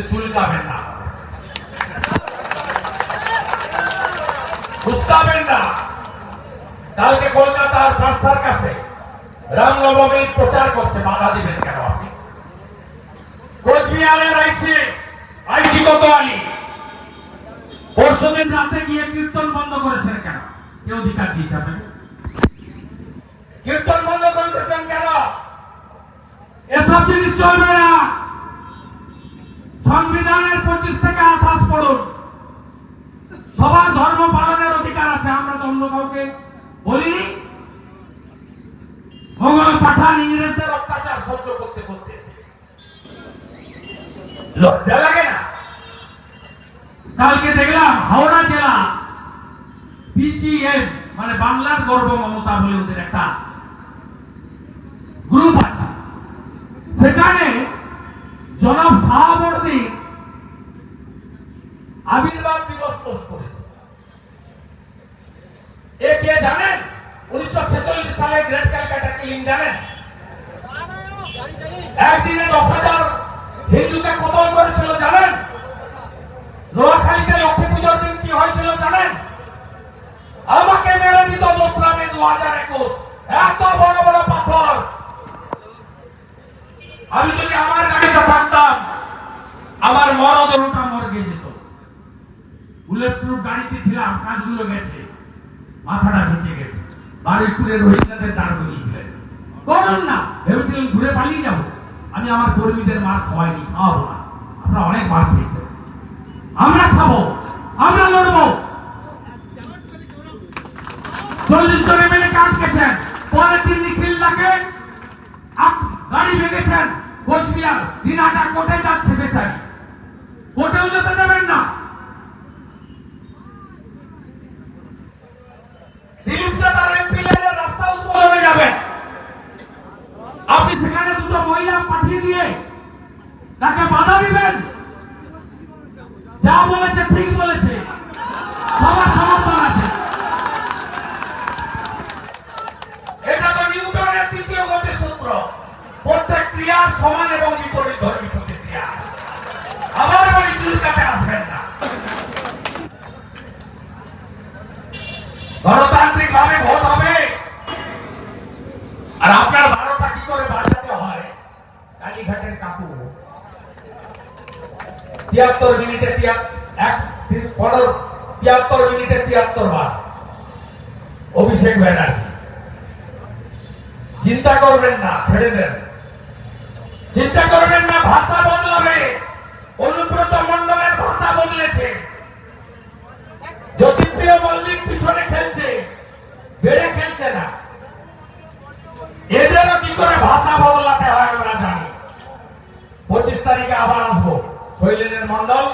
কিন্তু চুলকাবেন না। বুঝতাবেন না। কালকে কলকাতার পাঁচটার কাছে রামনবমী প্রচার করছে, বাধা দিবেন কেন আপনি? কোচবিহারের আইসি আইসি কত পরশুদিন রাতে গিয়ে কীর্তন বন্ধ করেছেন কেন? কে অধিকার দিয়েছে কীর্তন বন্ধ করে দিয়েছেন কেন? এসব জিনিস চলবে না। সংবিধানের পঁচিশ থেকে আঠাশ পড়ুন। সবার ধর্ম পালনের অধিকার আছে, আমরা তো অন্য কাউকে বলিনি। মোগল পাঠান ইংরেজদের অত্যাচার সহ্য করতে করতে লজ্জা লাগে না? কালকে দেখলাম হাওড়া জেলা পিজিএম মানে বাংলার গর্ব মমতা বলে ওদের একটা গ্রুপ আছে। সেখানে জনাব শাহাবর্দী আবির্ভাব দিবস পোস্ট করেছে এ কে জানেন উনিশশো ছেচল্লিশ সালে গ্রেট ক্যালকাটা কিলিং জানেন? একদিনে দশ হাজার হিন্দুকে করেছিল জানেন? নোয়াখালীতে লক্ষ্মী পুজোর দিন কি হয়েছিল জানেন? আমাকে মেরে দিত দু হাজার একুশ। এত বড় বড় পাথর। আমি যদি আমার গাড়িতে থাকতাম, আমার মরদেহটা মর্গে যেত। বুলেট গাড়িতে ছিলাম, কাজগুলো গেছে, মাথাটা বেঁচে গেছে। বারুইপুরে রোহিঙ্গাদের দাঁড় করিয়েছিলেন। করুন না। ভেবেছিলেন ঘুরে পালিয়ে যাব। আমি আমার কর্মীদের মার খাওয়াইনি খাওয়াবো না। আপনারা অনেক মার খেয়েছেন। আমরা খাব আমরা লড়বো। চল্লিশ জনে এমএলএ কাজ তাকে বাধা দিবেন? যা বলেছে, ঠিক বলেছে। সবার সমর্থন আছে। এটা তো নিউটনের তৃতীয় সূত্র। প্রত্যেক ক্রিয়ার সমান এবং বিপরীত ধর্মী প্রতিক্রিয়া। আবার বলি চুলকাতে আসবেন না। গণতান্ত্রিক ভাবে ভোট হবে। আর আপনার কি করে বাঁচাতে হয়? কালীঘাটের কাকু তিয়াত্তর মিনিটে এক পনেরো, তিয়াত্তর মিনিটে তিয়াত্তর বার। অভিষেক ব্যানার্জি। চিন্তা করবেন না, ছেড়ে দেন। চিন্তা করবেন না, ভাষা বদলাবে অনুব্রত মন্ডলের ভাষা বদলেছে জ্যোতিপ্রিয় মল্লিক পিছনে খেলছে বেড়ে খেলছে না এদেরও কি করে ভাষা বদলাতে হয় আমরা জানি পঁচিশ তারিখে আবার আসব শৈলেনের মন্ডল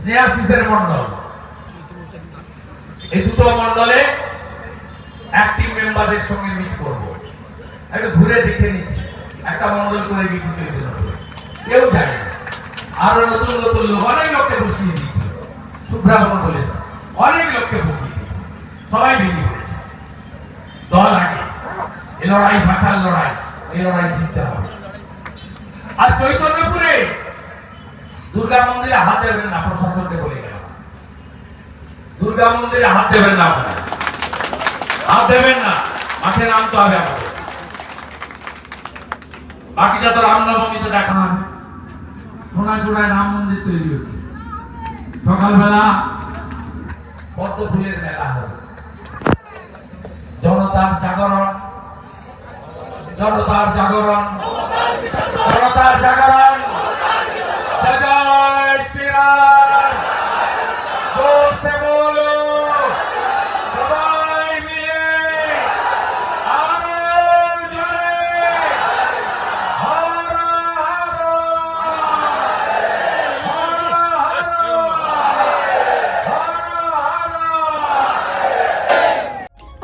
স্নেহাশিসের মন্ডল এই দুটো মন্ডলে অ্যাক্টিভ মেম্বারদের সঙ্গে মিট করব। একটু ঘুরে দেখে নিচ্ছি, একটা মন্ডল করে গেছি চলতে কেউ জানে আরও নতুন নতুন লোক, অনেক লোককে বসিয়ে দিয়েছে। সুব্রাহ্মণ বলেছে অনেক লোককে বসিয়ে দিয়েছে। সবাই বেরিয়ে পড়েছে। দল আগে। এ লড়াই বাঁচার লড়াই। এই লড়াই জিততে হবে। আর চৈতন্যপুরে দুর্গা মন্দিরে হাত দেবেন না, প্রশাসনকে বলে গেলাম। দুর্গা মন্দিরে হাত দেবেন না আপনারা। হাত দেবেন না, মাঠে নামতে হবে আমাদের বাকিটা তো রামনবমীতে দেখা হবে সোনাচূড়ায় রাম মন্দির তৈরি হচ্ছে। সকালবেলা পদ্ম ফুলের মেলা হবে। জনতার জাগরণ জনতার জাগরণ।